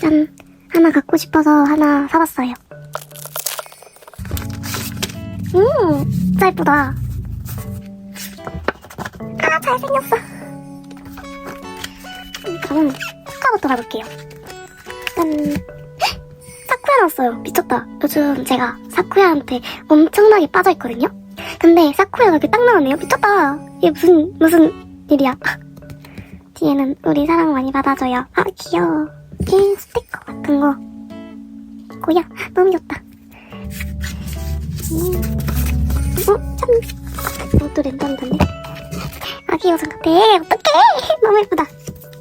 짠! 하나 갖고 싶어서 하나 사봤어요. 음, 진짜 예쁘다. 아, 잘생겼어. 그럼 사쿠야부터 가볼게요. 짠! 헉! 사쿠야 나왔어요. 미쳤다. 요즘 제가 사쿠야한테 엄청나게 빠져있거든요? 근데 사쿠야가 이렇게 딱 나왔네요. 미쳤다. 이게 무슨, 무슨 일이야. 뒤에는 우리 사랑 많이 받아줘요. 아, 귀여워. 이 스티커 같은 거. 고야, 너무 귀엽다. 음. 어, 참. 이것도 랜덤던데. 아기 요정 같아. 어떡해. 너무 예쁘다.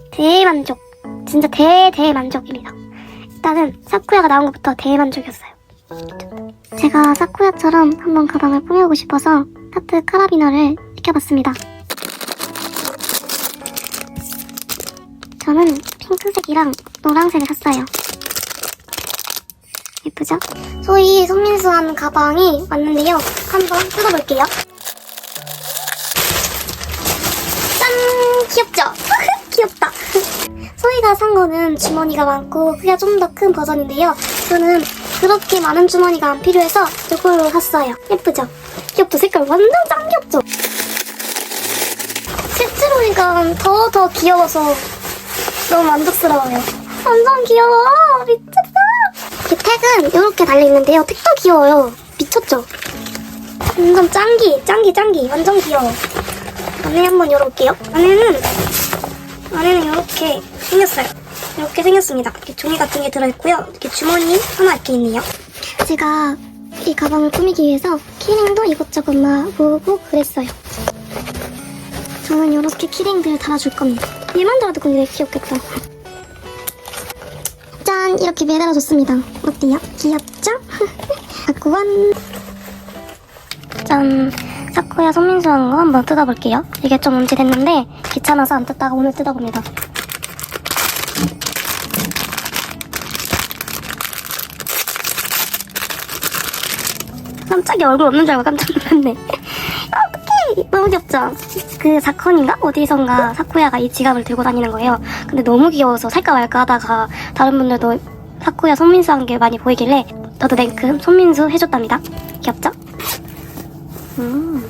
대만족. 진짜 대, 대만족입니다. 일단은 사쿠야가 나온 것부터 대만족이었어요. 제가 사쿠야처럼 한번 가방을 꾸며보고 싶어서 하트 카라비너를 시켜봤습니다. 저는 핑크색이랑 노란색을 샀어요. 예쁘죠? 소희 손민수한 가방이 왔는데요. 한번 뜯어볼게요. 짠! 귀엽죠? 귀엽다. 소희가 산 거는 주머니가 많고 크기가 좀 더 큰 버전인데요. 저는 그렇게 많은 주머니가 안 필요해서 이걸로 샀어요. 예쁘죠? 귀엽죠? 색깔 완전 짱 귀엽죠? 실제로 보니까 더더 귀여워서 너무 만족스러워요. 완전 귀여워. 미쳤다. 이 택은 이렇게 달려있는데요. 택도 귀여워요. 미쳤죠? 완전 짱기, 짱기, 짱기. 완전 귀여워. 안에 한번 열어볼게요. 안에는, 안에는 이렇게 생겼어요. 이렇게 생겼습니다. 이렇게 종이 같은 게 들어있고요. 이렇게 주머니 하나 이렇게 있네요. 제가 이 가방을 꾸미기 위해서 키링도 이것저것 막 모으고 그랬어요. 저는 이렇게 키링들을 달아줄 겁니다. 얘만 달아도 근데 귀엽겠다. 짠! 이렇게 매달아줬습니다. 어때요? 귀엽죠? 아쿠원. 짠! 사쿠야 손민수 한거 한번 뜯어볼게요. 이게 좀 문제됐는데 귀찮아서 안 뜯다가 오늘 뜯어봅니다. 깜짝이야 얼굴 없는 줄 알고 깜짝 놀랐네. 아, 어떡해! 너무 귀엽죠? 그 사건인가? 어디선가 사쿠야가 이 지갑을 들고 다니는 거예요. 근데 너무 귀여워서 살까 말까 하다가 다른 분들도 사쿠야 손민수 한 게 많이 보이길래 저도 냉큼 손민수 해줬답니다. 귀엽죠? 음.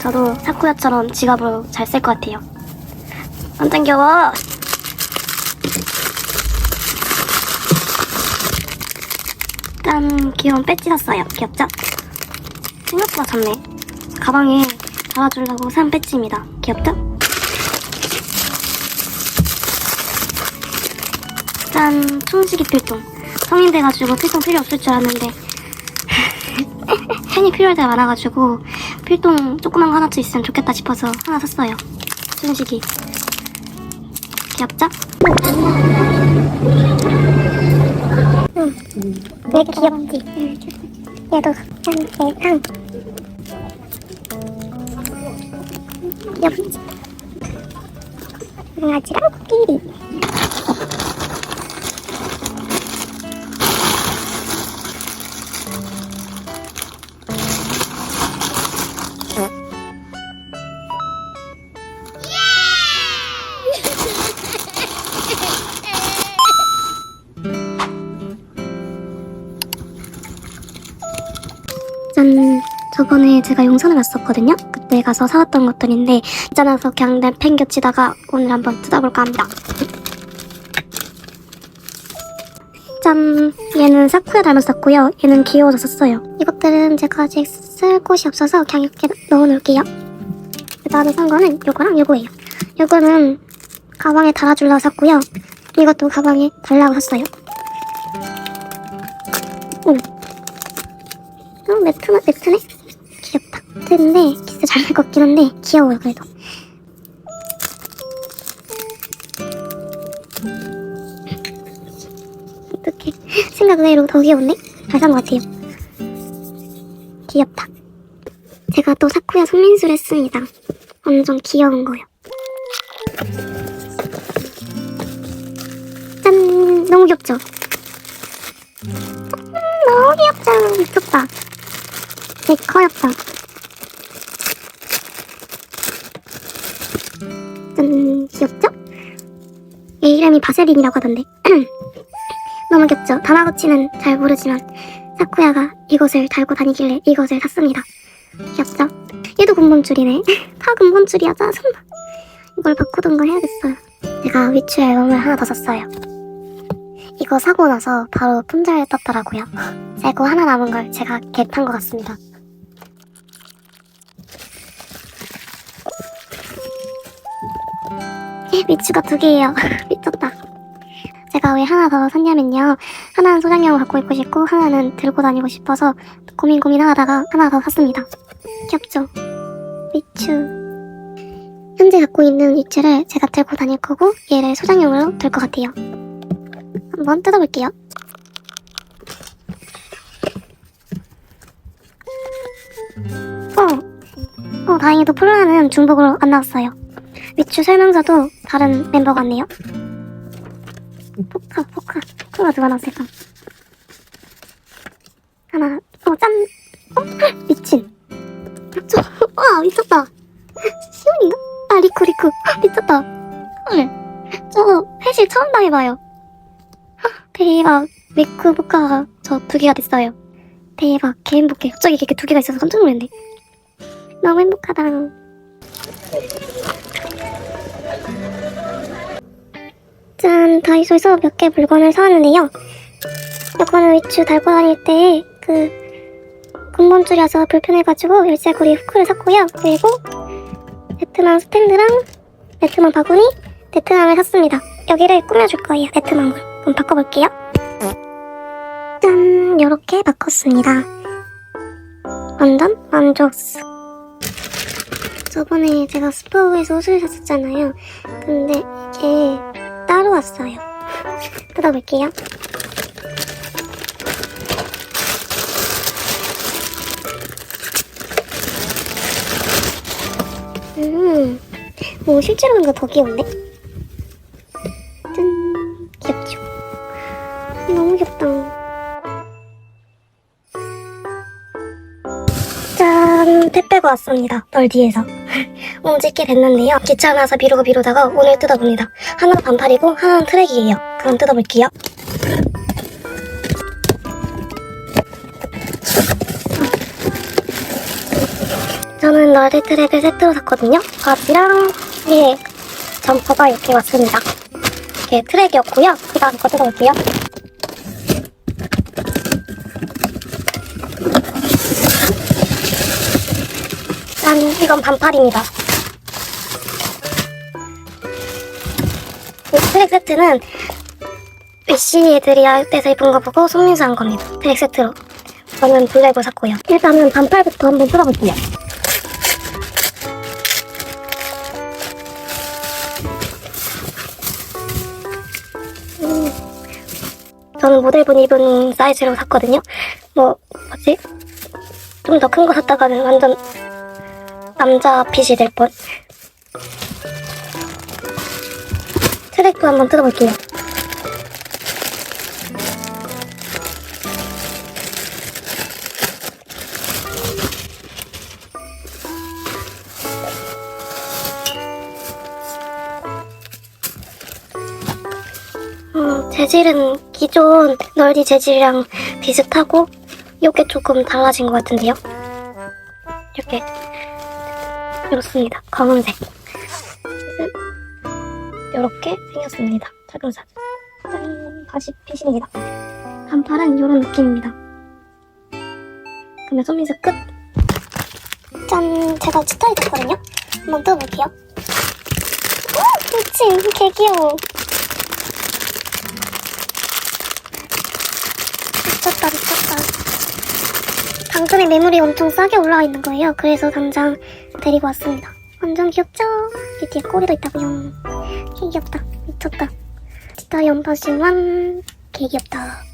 저도 사쿠야처럼 지갑으로 잘 쓸 것 같아요. 완전 귀여워! 짠! 귀여운 배지 샀어요. 귀엽죠? 생각보다 작네. 가방에 달아주려고 산 배지입니다. 귀엽죠? 짠! 충식이 필통. 성인 돼가지고 필통 필요 없을 줄 알았는데 펜이 필요할 때가 많아가지고 필통 조그만 거 하나쯤 있으면 좋겠다 싶어서 하나 샀어요. 충식이. 귀엽죠? 응. 왜 귀엽지? 얘도 짠, 귀엽지? 강아지랑 코끼리. 짠. 저번에 제가 용산을 갔었거든요. 그때 가서 사왔던 것들인데 있잖아서 그냥 팽겨치다가 오늘 한번 뜯어볼까 합니다. 짠. 얘는 사쿠야 닮았었고요. 얘는 귀여워서 샀어요. 이것들은 제가 아직 쓸 곳이 없어서 그냥 이렇게 넣어놓을게요. 그 다음에 산 거는 요거랑 요거예요. 요거는 가방에 달아주려고 샀고요. 이것도 가방에 달라고 샀어요. 어, 매트네, 매트네? 귀엽다. 근데 잘될 것 같긴 한데 귀여워요, 그래도. 어떡해. 생각 외로 더 귀여운데? 잘 산 것 같아요. 귀엽다. 제가 또 사쿠야 손민수를 했습니다. 완전 귀여운 거요. 짠! 너무 귀엽죠? 음, 너무 귀엽죠? 미쳤다. 내 거였어. 짠, 귀엽죠? 얘 이름이 바세린이라고 하던데. 너무 귀엽죠? 다마고치는 잘 모르지만 사쿠야가 이것을 달고 다니길래 이것을 샀습니다. 귀엽죠? 얘도 군번줄이네. 다 군번줄이야, 짜증나. 이걸 바꾸던가 해야겠어요. 제가 위치 앨범을 하나 더 샀어요. 이거 사고 나서 바로 품절에 떴더라고요. 새고 하나 남은 걸 제가 갭한 것 같습니다. 예, 위추가 두 개예요. 미쳤다. 제가 왜 하나 더 샀냐면요. 하나는 소장용을 갖고 있고 싶고 하나는 들고 다니고 싶어서 고민 고민하다가 하나 더 샀습니다. 귀엽죠? 위추. 현재 갖고 있는 위치를 제가 들고 다닐 거고 얘를 소장용으로 들것 같아요. 한번 뜯어볼게요. 어, 어 다행히도 폴라는 중복으로 안 나왔어요. 위추 설명서도 다른 멤버 같네요. 포카, 포카, 포카가 누가 나왔을까? 하나, 어, 짠! 어, 헐, 미친. 저, 와, 미쳤다. 시온인가? 아, 리쿠, 리쿠. 헉, 미쳤다. 헐. 저 회실 처음 당해봐요. 헉, 대박. 리쿠 포카가 저 두 개가 됐어요. 대박. 개 행복해. 갑자기 이렇게 두 개가 있어서 깜짝 놀랐네. 너무 행복하다. 짠, 다이소에서 몇 개 물건을 사왔는데요. 이거는 위추 달고 다닐 때그 근본줄이어서 불편해가지고 열쇠고리 후크를 샀고요. 그리고 베트남 스탠드랑 베트남 바구니, 베트남을 샀습니다. 여기를 꾸며줄 거예요, 베트남으로. 그럼 바꿔볼게요. 짠, 요렇게 바꿨습니다. 완전 만족스. 저번에 제가 스포에서 옷을 샀었잖아요. 근데 이게 따로 왔어요. 뜯어볼게요. 음, 오, 실제로 보니까 더 귀여운데? 짠, 귀엽죠? 너무 귀엽다. 짠, 택배가 왔습니다. 널디에서. 움직게 됐는데요. 귀찮아서 미루고 미루다가 오늘 뜯어봅니다. 하나는 반팔이고 하나는 트랙이에요. 그럼 뜯어볼게요. 저는 널디 트랙을 세트로 샀거든요. 바지랑 예, 점퍼가 이렇게 왔습니다. 이게 트랙이었고요. 그 다음 거 뜯어볼게요. 짠, 이건 반팔입니다. 트랙 세트는 위시 애들이 할 때서 입은 거 보고 손민수 한 겁니다. 트랙 세트로. 저는 블랙을 샀고요. 일단은 반팔부터 한번 뜯어볼게요. 음, 저는 모델분 입은 사이즈로 샀거든요. 뭐, 뭐지? 좀 더 큰 거 샀다가는 완전 남자 핏이 될 뻔. 트랙도 한번 뜯어볼게요. 음, 재질은 기존 널디 재질이랑 비슷하고 이게 조금 달라진 것 같은데요. 이렇게 이렇습니다. 검은색. 이렇게 생겼습니다. 착용사. 짠, 다시 핏입니다. 반팔은 이런 느낌입니다. 그러면 손민수 끝. 짠, 제가 치타이 됐거든요. 한번 뜯어볼게요. 오, 미친, 개 귀여워. 미쳤다, 미쳤다. 당근에 매물이 엄청 싸게 올라와 있는 거예요. 그래서 당장 데리고 왔습니다. 완전 귀엽죠? 이 뒤에 꼬리도 있다고요. 개 귀엽다. 미쳤다. 진짜 연파심만 개 귀엽다.